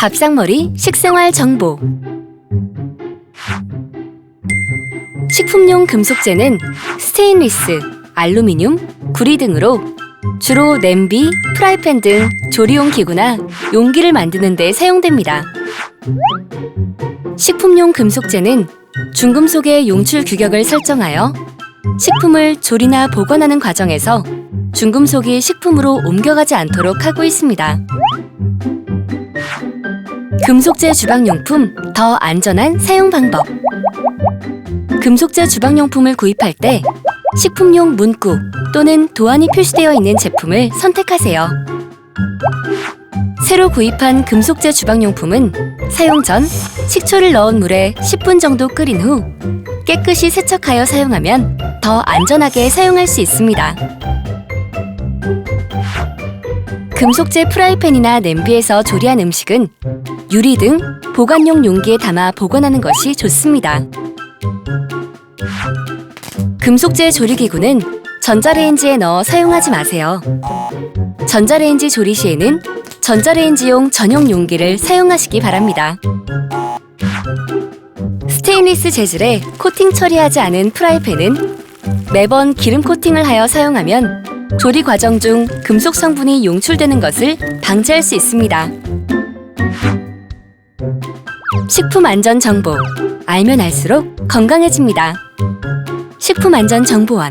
밥상머리 식생활 정보 식품용 금속재는 스테인리스, 알루미늄, 구리 등으로 주로 냄비, 프라이팬 등 조리용 기구나 용기를 만드는 데 사용됩니다. 식품용 금속재는 중금속의 용출 규격을 설정하여 식품을 조리나 보관하는 과정에서 중금속이 식품으로 옮겨가지 않도록 하고 있습니다. 금속재 주방용품 더 안전한 사용 방법. 금속재 주방용품을 구입할 때 식품용 문구 또는 도안이 표시되어 있는 제품을 선택하세요. 새로 구입한 금속재 주방용품은 사용 전 식초를 넣은 물에 10분 정도 끓인 후 깨끗이 세척하여 사용하면 더 안전하게 사용할 수 있습니다. 금속재 프라이팬이나 냄비에서 조리한 음식은 유리 등 보관용 용기에 담아 보관하는 것이 좋습니다. 금속재 조리기구는 전자레인지에 넣어 사용하지 마세요. 전자레인지 조리 시에는 전자레인지용 전용 용기를 사용하시기 바랍니다. 스테인리스 재질의 코팅 처리하지 않은 프라이팬은 매번 기름 코팅을 하여 사용하면 조리 과정 중 금속 성분이 용출되는 것을 방지할 수 있습니다. 식품 안전 정보 알면 알수록 건강해집니다. 식품 안전 정보원